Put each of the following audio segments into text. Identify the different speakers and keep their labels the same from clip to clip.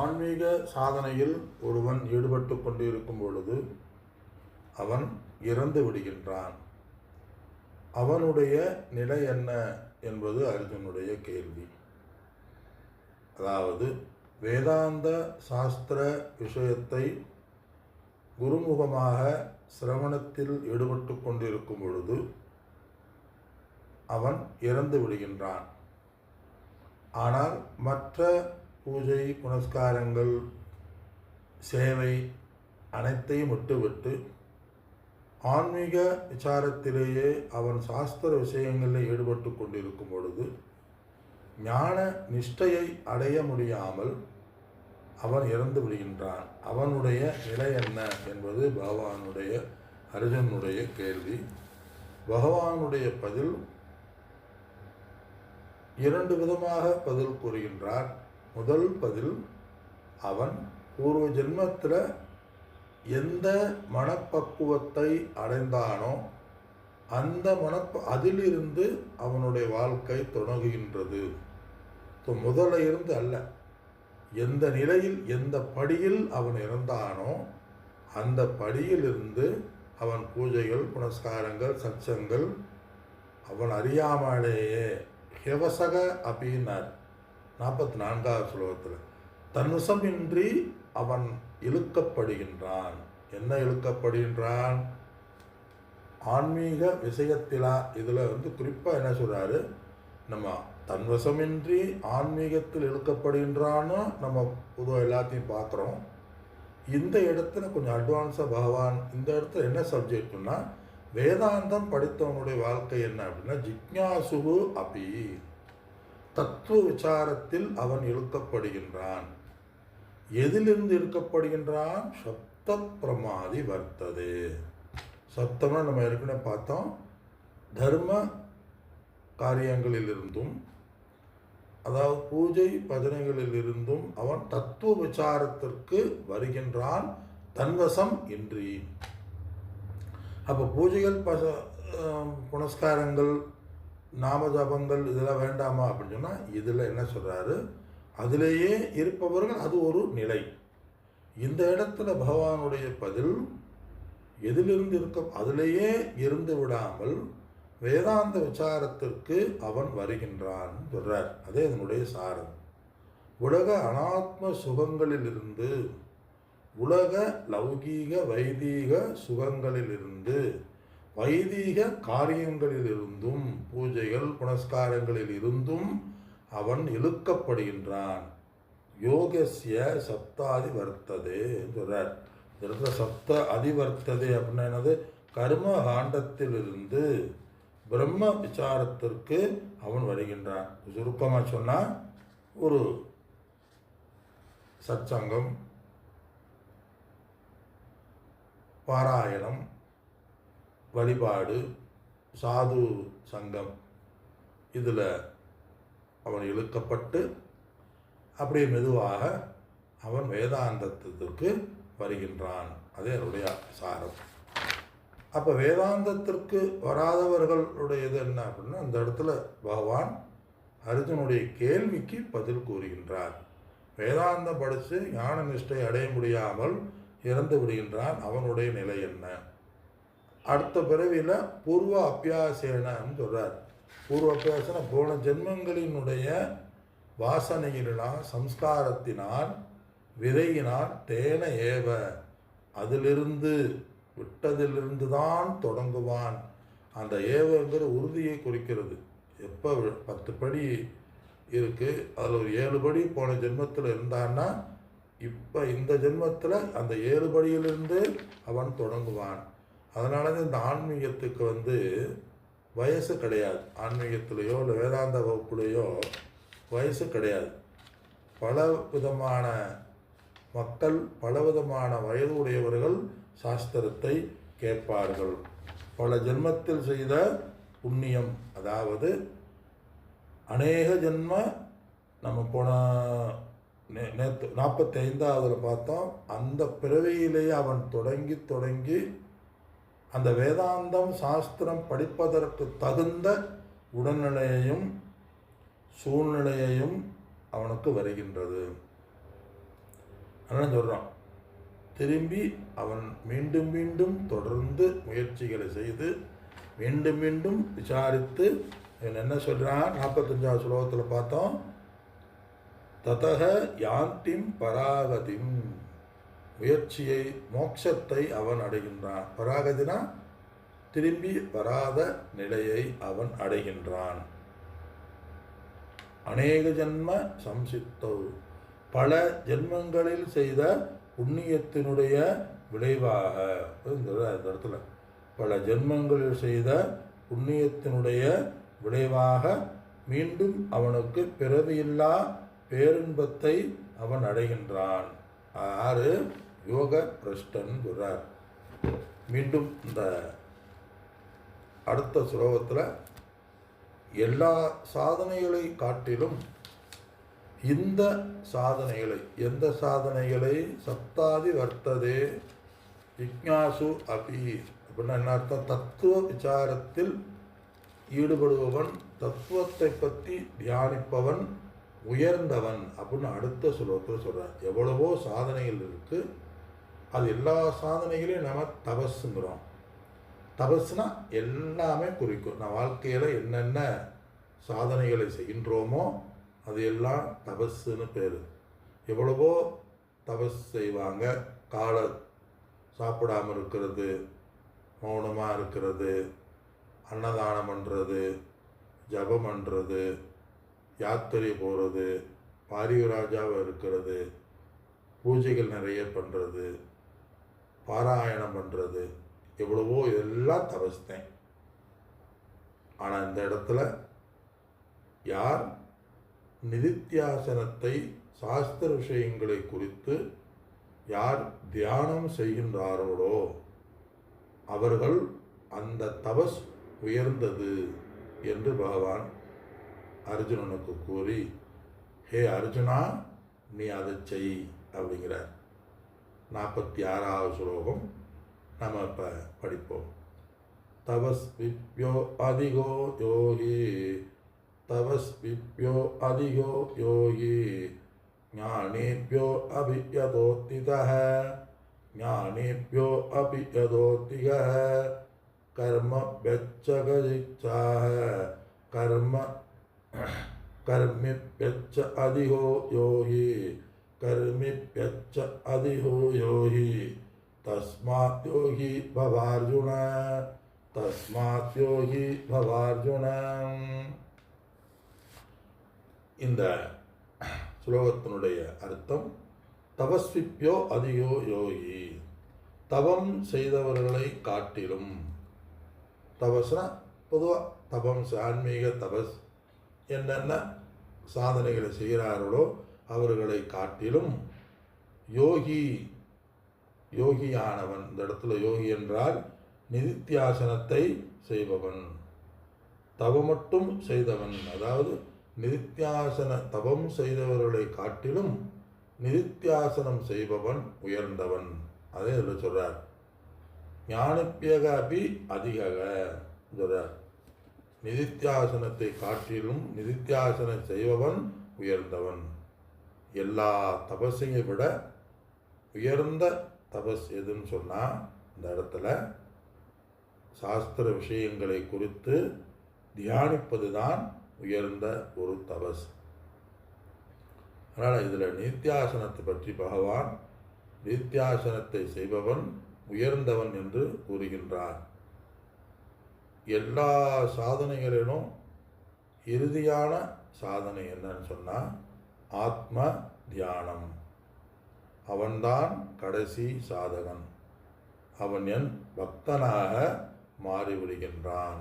Speaker 1: ஆன்மீக சாதனையில் ஒருவன் ஈடுபட்டு கொண்டிருக்கும் பொழுது அவன் இறந்து விடுகின்றான். அவனுடைய நிலை என்ன என்பது அர்ஜுனுடைய கேள்வி. அதாவது வேதாந்த சாஸ்திர விஷயத்தை குருமுகமாக சிரவணத்தில் ஈடுபட்டு கொண்டிருக்கும் பொழுது அவன் இறந்து விடுகின்றான். ஆனால் மற்ற பூஜை புனஸ்காரங்கள் சேவை அனைத்தையும் விட்டுவிட்டு ஆன்மீக விசாரத்திலேயே அவன் சாஸ்திர விஷயங்களில் ஈடுபட்டு கொண்டிருக்கும் பொழுது ஞான நிஷ்டையை அடைய முடியாமல் அவன் இறந்து விடுகின்றான். அவனுடைய நிலை என்ன என்பது பகவானுடைய அர்ஜுனுடைய கேள்வி. பகவானுடைய பதில் இரண்டு விதமாக பதில் கூறுகின்றார். முதல் பதில் அவன் பூர்வ ஜென்மத்தில் எந்த மனப்பக்குவத்தை அடைந்தானோ அந்த மனப்ப அதிலிருந்து அவனுடைய வாழ்க்கை தொடங்குகின்றது. ஸோ முதல்ல இருந்து அல்ல. எந்த நிலையில் எந்த படியில் அவன் இருந்தானோ அந்த படியிலிருந்து அவன் பூஜைகள் புனஸ்காரங்கள் சச்சங்கள் அவன் அறியாமலேயே. ஹெவசக அப்படின்னார் நாற்பத்தி நான்காவது ஸ்லோகத்தில் தன்னுசமின்றி அவன் இழுக்கப்படுகின்றான். என்ன இழுக்கப்படுகின்றான்? ஆன்மீக விஷயத்திலா? இதில் வந்து குறிப்பாக என்ன சொல்கிறாரு நம்ம தன்வசமின்றி ஆன்மீகத்தில் இழுக்கப்படுகின்றான்னு நம்ம பொதுவாக எல்லாத்தையும் பார்க்குறோம். இந்த இடத்துல கொஞ்சம் அட்வான்ஸாக பகவான் இந்த இடத்துல என்ன சப்ஜெக்ட்னா வேதாந்தம் படித்தவனுடைய வாழ்க்கை என்ன அப்படின்னா ஜிக்ஞாசுகு அபி. தத்துவ விசாரத்தில் அவன் இழுக்கப்படுகின்றான் எதிலிருந்து இழுக்கப்படுகின்றான் சப்த பிரமாதி வர்த்தது. சப்தம்னா நம்ம ஏற்கனவே பார்த்தோம். தர்ம காரியங்களிலிருந்தும் அதாவது பூஜை பஜனைகளிலிருந்தும் அவன் தத்துவ விசாரத்திற்கு வருகின்றான். தன்வசம் இன்றி. அப்போ பூஜைகள் பச புனஸ்காரங்கள் நாம ஜபங்கள் இதெல்லாம் வேண்டாமா அப்படின்னு சொன்னால் இதில் என்ன சொல்கிறாரு அதிலேயே இருப்பவர்கள் அது ஒரு நிலை. இந்த இடத்துல பகவானுடைய பதில் எதிலிருந்து இருக்க அதிலேயே இருந்து விடாமல் வேதாந்த விசாரத்திற்கு அவன் வருகின்றான் சொல்கிறார் அதே இதனுடைய சாரம். உலக அனாத்ம சுகங்களிலிருந்து உலக லௌகீக வைதீக சுகங்களிலிருந்து வைதீக காரியங்களிலிருந்தும் பூஜைகள் புனஸ்காரங்களில் இருந்தும் அவன் இழுக்கப்படுகின்றான். யோகசிய சப்தாதி வர்த்ததே சொல்றார். இந்த இடத்துல சப்த அதிவர்த்ததே அப்படின்னா என்னது? கர்ம காண்டத்திலிருந்து பிரம்ம விசாரத்திற்கு அவன் வருகின்றான். சுருக்கமாக சொன்னால் ஒரு சச்சங்கம் பாராயணம் வழிபாடு சாது சங்கம். இதில் அவன் இழுக்கப்பட்டு அப்படியே மெதுவாக அவன் வேதாந்தத்திற்கு வருகின்றான். அதே என்னுடைய சாரம். அப்போ வேதாந்தத்திற்கு வராதவர்களுடையது என்ன அப்படின்னா அந்த இடத்துல பகவான் அர்ஜுனுடைய கேள்விக்கு பதில் கூறுகின்றார். வேதாந்தம் படித்து ஞான நிஷ்டை அடைய முடியாமல் இறந்து விடுகின்றான். அவனுடைய நிலை என்ன? அடுத்த பிறவியில் பூர்வ அபியாசேனன்னு சொல்கிறார் பூர்வ அபியாசன போன ஜென்மங்களினுடைய வாசனைகளினால் சம்ஸ்காரத்தினால் விதையினால் தேன ஏவ அதிலிருந்து விட்டதிலிருந்து தான் தொடங்குவான். அந்த ஏவங்கிற உறுதியை குறிக்கிறது. எப்போ பத்து படி இருக்குது அதில் ஒரு ஏழு படி போன ஜென்மத்தில் இருந்தான்னா இப்போ இந்த ஜென்மத்தில் அந்த ஏழு படியிலிருந்து அவன் தொடங்குவான். அதனால தான் இந்த ஆன்மீகத்துக்கு வந்து வயசு கிடையாது. ஆன்மீகத்திலேயோ இல்லை வேதாந்த வகுப்புலேயோ வயசு கிடையாது. பல விதமான மக்கள் பலவிதமான வயது உடையவர்கள் சாஸ்திரத்தை கேட்பார்கள். பல ஜென்மத்தில் செய்த புண்ணியம் அதாவது அநேக ஜென்ம நம்ம போன நே நேற்று நாற்பத்தி ஐந்தாவதில் பார்த்தோம். அந்த பிறவியிலேயே அவன் தொடங்கி தொடங்கி அந்த வேதாந்தம் சாஸ்திரம் படிப்பதற்கு தகுந்த உடல்நிலையையும் சூழ்நிலையையும் அவனுக்கு வருகின்றது. அதெல்லாம் சொல்கிறான் திரும்பி அவன் மீண்டும் மீண்டும் தொடர்ந்து முயற்சிகளை செய்து மீண்டும் மீண்டும் விசாரித்து இவன் என்ன சொல்கிறான் நாற்பத்தஞ்சாவது ஸ்லோகத்தில் பார்த்தோம் ததக யாந்திம் பராகதிம் முயற்சியை மோட்சத்தை அவன் அடைகின்றான். பராகதினா திரும்பி வராத நிலையை அவன் அடைகின்றான். அநேக ஜன்ம சம்சித்தோ. பல ஜென்மங்களில் செய்த புண்ணியத்தினுடைய விளைவாக இந்த இந்த இடத்துல பல ஜென்மங்களில் செய்த புண்ணியத்தினுடைய விளைவாக மீண்டும் அவனுக்கு பிறவியில்லா பேரின்பத்தை அவன் அடைகின்றான். ஆறு யோக பிரஷ்டன் மீண்டும் இந்த அடுத்த ஸ்லோகத்தில் எல்லா சாதனைகளை காட்டிலும் இந்த சாதனைகளை எந்த சாதனைகளை? சப்தாதி வர்த்ததே ஜிக்னாசு அபி. அப்படின்னா என்ன அர்த்தம்? தத்துவ விசாரத்தில் ஈடுபடுபவன் தத்துவத்தை பற்றி தியானிப்பவன் உயர்ந்தவன். அப்படின்னு அடுத்த ஸ்லோகத்தில் சொல்கிறார் எவ்வளவோ சாதனைகள் இருக்குது அது எல்லா சாதனைகளையும் நம்ம தபஸுங்கிறோம் தபஸ்னால் எல்லாமே குறிக்கும். நான் வாழ்க்கையில் என்னென்ன சாதனைகளை செய்கின்றோமோ அது எல்லாம் தபஸ்ன்னு பேர். எவ்வளவோ தபஸ் செய்வாங்க. காலை சாப்பிடாமல் இருக்கிறது மௌனமாக இருக்கிறது அன்னதானம் பண்ணுறது ஜபம் பண்ணுறது யாத்திரை போகிறது பாரிவராஜாவாக இருக்கிறது பூஜைகள் நிறைய பண்ணுறது பாராயணம் பண்ணுறது எவ்வளவோ இதெல்லாம் தபஸ்தேன் ஆனால் இந்த இடத்துல யார் நிதித்தியாசனத்தை சாஸ்திர விஷயங்களை குறித்து யார் தியானம் செய்கின்றார்களோ அவர்கள் அந்த தபஸ் உயர்ந்தது என்று பகவான் அர்ஜுனனுக்கு கூறி ஹே அர்ஜுனா நீ அதை செய் அப்படிங்கிறார். நாற்பத்தி ஆறாவது ஸ்லோகம் நம்ம இப்போ படிப்போம் தவஸ்விப்யோ அதிகோ யோகி तवस्विभ्यो अधिको योगी। ज्ञानेभ्यो अपि यतोत्थितः ज्ञानेभ्यो अपि यतोत्थिकः कर्मभ्यच्छकशिक्षाः कर्म कर्मिभ्यच्च अधिको योगी। हि कर्मिभ्यच्च अधिहो यो हि तस्मात् यो हि भवार्जुन तस्मात् यो हि भवार्जुन இந்த ஸ்லோகத்தினுடைய அர்த்தம் தபஸ்விப்யோ அதிகோ யோகி தவம் செய்தவர்களை காட்டிலும் தபஸ்னா பொதுவாக தபம் ஆன்மீக தபஸ் என்னென்ன சாதனைகளை செய்கிறார்களோ அவர்களை காட்டிலும் யோகி யோகியானவன். இந்த இடத்துல யோகி என்றால் நிதித்தியாசனத்தை செய்பவன். தவமட்டும் செய்தவன். அதாவது நிதித்தியாசன தவம் செய்தவர்களை காட்டிலும் நிதித்தியாசனம் செய்பவன் உயர்ந்தவன். அதே இதில் சொல்கிறார் ஞானப்பியக அபி அதிக சொல்கிறார் நிதித்தியாசனத்தை காட்டிலும் நிதித்தியாசனம் செய்பவன் உயர்ந்தவன். எல்லா தபஸையும் விட உயர்ந்த தபஸ் எதுன்னு சொன்னால் இந்த இடத்துல சாஸ்திர விஷயங்களை குறித்து தியானிப்பது தான் உயர்ந்த ஒரு தபஸ். அதனால் இதில் நித்தியாசனத்தை பற்றி பகவான் நித்தியாசனத்தை செய்பவன் உயர்ந்தவன் என்று கூறுகின்றார். எல்லா சாதனைகளிலும் இறுதியான சாதனை என்னன்னு சொன்னால் ஆத்ம தியானம். அவன்தான் கடைசி சாதகன். அவன் என் பக்தனாக மாறிவிடுகின்றான்.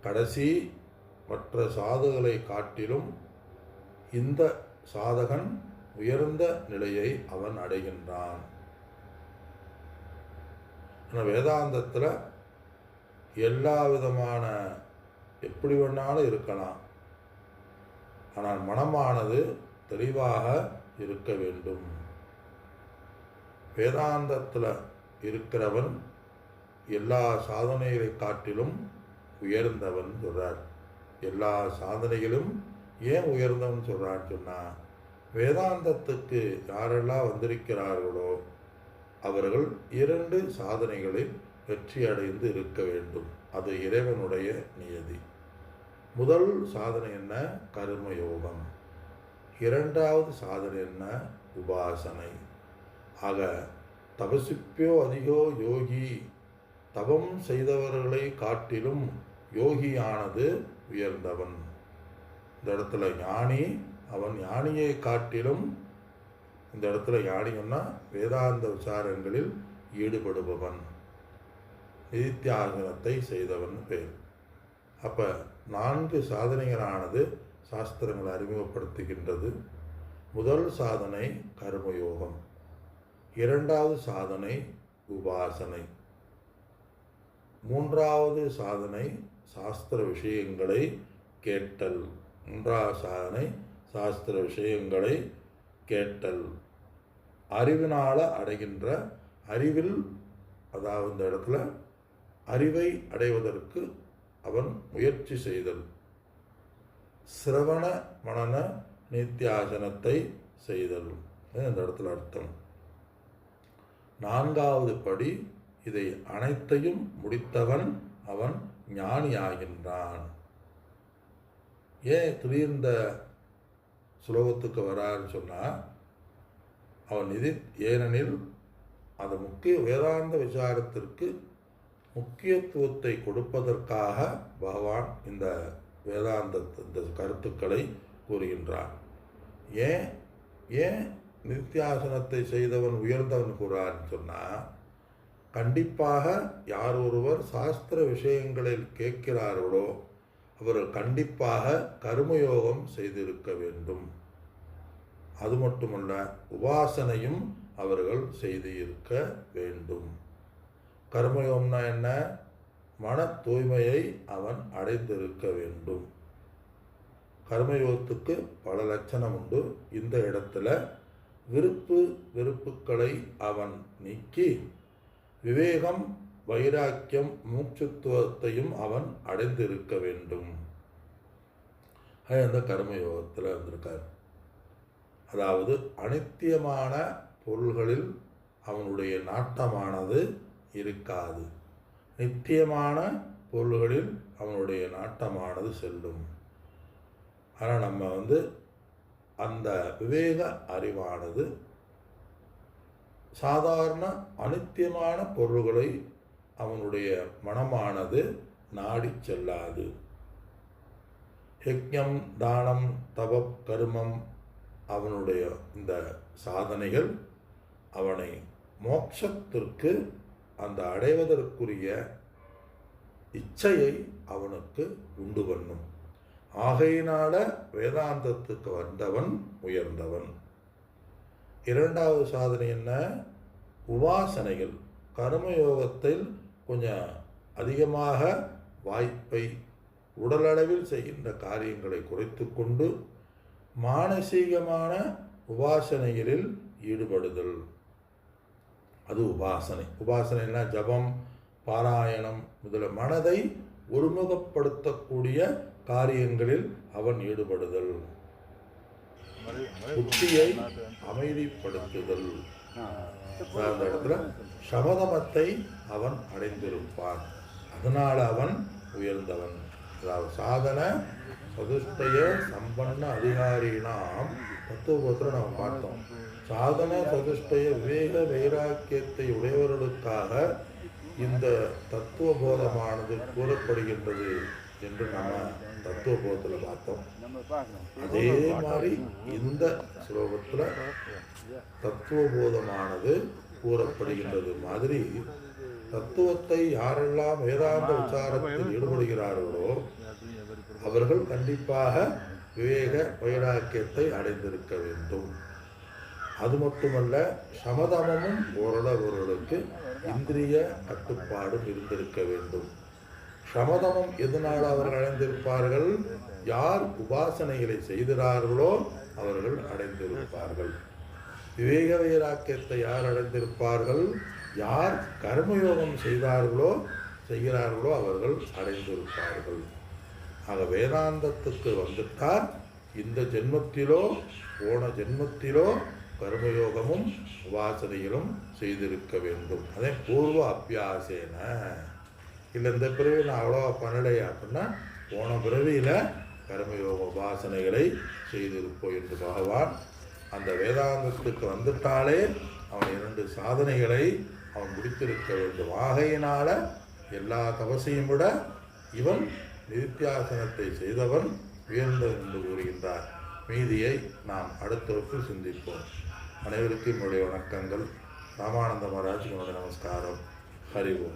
Speaker 1: கடைசி மற்ற சாதுகளை காட்டிலும் இந்த சாதகன் உயர்ந்த நிலையை அவன் அடைகின்றான். வேதாந்தத்தில் எல்லா விதமான எப்படி வேணாலும் இருக்கலாம். ஆனால் மனமானது தெளிவாக இருக்க வேண்டும். வேதாந்தத்தில் இருக்கிறவன் எல்லா சாதனைகளை காட்டிலும் உயர்ந்தவன் சொல்கிறார் எல்லா சாதனைகளும் ஏன் உயர்ந்தவன் சொல்கிறான்னு சொன்னால் வேதாந்தத்துக்கு யாரெல்லாம் வந்திருக்கிறார்களோ அவர்கள் இரண்டு சாதனைகளில் வெற்றி அடைந்து இருக்க வேண்டும். அது இறைவனுடைய நியதி. முதல் சாதனை என்ன? கர்மயோகம். இரண்டாவது சாதனை என்ன? உபாசனை. ஆக தபசிப்பியோ அதிகோ யோகி. தபம் செய்தவர்களை காட்டிலும் யோகியானது உயர்ந்தவன். இந்த இடத்துல ஞானி அவன் ஞானியை காட்டிலும் இந்த இடத்துல ஞானின்னா வேதாந்த விசாரங்களில் ஈடுபடுபவன். நிதித்தியாகனத்தை செய்தவன் பேர். அப்போ நான்கு சாதனைகளானது சாஸ்திரங்கள் அறிமுகப்படுத்துகின்றது. முதல் சாதனை கர்மயோகம். இரண்டாவது சாதனை உபாசனை. மூன்றாவது சாதனை சாஸ்திர விஷயங்களை கேட்டல். மூன்றாவது சாதனை சாஸ்திர விஷயங்களை கேட்டல். அறிவினால் அடைகின்ற அறிவில் அதாவது இந்த இடத்துல அறிவை அடைவதற்கு அவன் முயற்சி செய்தல். சிரவண மனன நித்தியாசனத்தை செய்தல். இந்த இடத்துல அர்த்தம். நான்காவது படி இதை அனைத்தையும் முடித்தவன் அவன் ஞானியாகின்றான். ஏன் திடீர்ந்த சுலோகத்துக்கு ஸ்லோகத்துக்கு வரான்னு சொன்னால் அவன் நிதி ஏனெனில் அந்த முக்கிய வேதாந்த விசாரத்திற்கு முக்கியத்துவத்தை கொடுப்பதற்காக பகவான் இந்த வேதாந்த இந்த கருத்துக்களை கூறுகின்றான் ஏன் ஏன் நித்தியாசனத்தை செய்தவன் உயர்ந்தவன் கூறான்னு சொன்னால் கண்டிப்பாக யார் ஒருவர் சாஸ்திர விஷயங்களில் கேட்கிறார்களோ அவர்கள் கண்டிப்பாக கர்மயோகம் செய்திருக்க வேண்டும். அது மட்டுமல்ல உபாசனையும் அவர்கள் செய்து இருக்க வேண்டும். கர்மயோகம்னா என்ன? மன தூய்மையை அவன் அடைந்திருக்க வேண்டும். கர்மயோகத்துக்கு பல லட்சணம் உண்டு. இந்த இடத்துல விருப்பு வெறுப்புகளை அவன் நீக்கி விவேகம் வைராக்கியம் மூச்சுத்துவத்தையும் அவன் அடைந்திருக்க வேண்டும். அது அந்த கர்மயோகத்தில் வந்திருக்கார். அதாவது அனித்தியமான பொருள்களில் அவனுடைய நாட்டமானது இருக்காது. நித்தியமான பொருள்களில் அவனுடைய நாட்டமானது செல்லும். ஆனால் நம்ம வந்து அந்த விவேக அறிவானது சாதாரண அனித்தியமான பொருள்களை அவனுடைய மனமானது நாடி செல்லாது. யஜ்ஞம் தானம் தவப் கருமம் அவனுடைய இந்த சாதனைகள் அவனை மோட்சத்திற்கு அந்த அடைவதற்குரிய இச்சையை அவனுக்கு உண்டு பண்ணும். ஆகையினால வேதாந்தத்துக்கு வந்தவன் உயர்ந்தவன். இரண்டாவது சாதனை என்ன? உபாசனைகள். கர்மயோகத்தில் கொஞ்சம் அதிகமாக வாய்ப்பை உடலளவில் செய்கின்ற காரியங்களை குறைத்து கொண்டு மானசீகமான உபாசனைகளில் ஈடுபடுதல். அது உபாசனை. உபாசனைனா ஜபம் பாராயணம் முதல மனதை ஒருமுகப்படுத்தக்கூடிய காரியங்களில் அவன் ஈடுபடுதல். புத்தியை அமைதிப்படுத்துதல். அந்த இடத்துல சமதமத்தை அவன் அடைந்திருப்பான். அதனால் அவன் உயர்ந்தவன். அதாவது சாதன சதுஷ்டய சம்பன்ன அதிகாரினாம் தத்துவத்தில் நம்ம பார்த்தோம். சாதன சதுஷ்டய விவேக வைராக்கியத்தை உடையவர்களுக்காக இந்த தத்துவ போதமானது கூறப்படுகின்றது என்று நம்ம தத்துவ போதத்தில் பார்த்தோம். அதே மாதிரி இந்த ஸ்லோகத்தில் தத்துவ போதமானது கூறப்படுகின்றது. மாதிரி தத்துவத்தை யாரெல்லாம் வேதாந்த உச்சாரத்தில் ஈடுபடுகிறார்களோ அவர்கள் கண்டிப்பாக விவேக வைராக்கியத்தை அடைந்திருக்க வேண்டும். அது மட்டுமல்ல சமதமமும் ஓரளவர்களுக்கு இந்திரிய கட்டுப்பாடும் இருந்திருக்க வேண்டும். சமதமம் எதனால் அவர்கள் அடைந்திருப்பார்கள்? யார் உபாசனைகளை செய்கிறார்களோ அவர்கள் அடைந்திருப்பார்கள். விவேக வைராக்கியத்தை யார் அடைந்திருப்பார்கள்? யார் கர்மயோகம் செய்தார்களோ செய்கிறார்களோ அவர்கள் அடைந்திருப்பார்கள். ஆக வேதாந்தத்துக்கு வந்துட்டால் இந்த ஜென்மத்திலோ போன ஜென்மத்திலோ கர்மயோகமும் உபாசனைகளும் செய்திருக்க வேண்டும். அதே பூர்வ அபியாசேன. இல்லை இந்த பிறவி நான் அவ்வளோவா பண்ணலையா அப்படின்னா போன பிறவியில் கர்மயோக உபாசனைகளை செய்திருப்போம் என்று பகவான் அந்த வேதாந்தத்துக்கு வந்துட்டாலே அவன் இரண்டு சாதனைகளை அவன் முடித்திருக்க வேண்டும். ஆகையினால எல்லா தவசையும் விட இவன் நித்தியாசனத்தை செய்தவன் உயர்ந்தவன் என்று கூறுகின்றார். மீதியை நாம் அடுத்த வகுப்பில் சிந்திப்போம். அனைவருக்கும் என்னுடைய வணக்கங்கள். ராமானந்த மகாராஜ் என்னுடைய நமஸ்காரம். ஹரி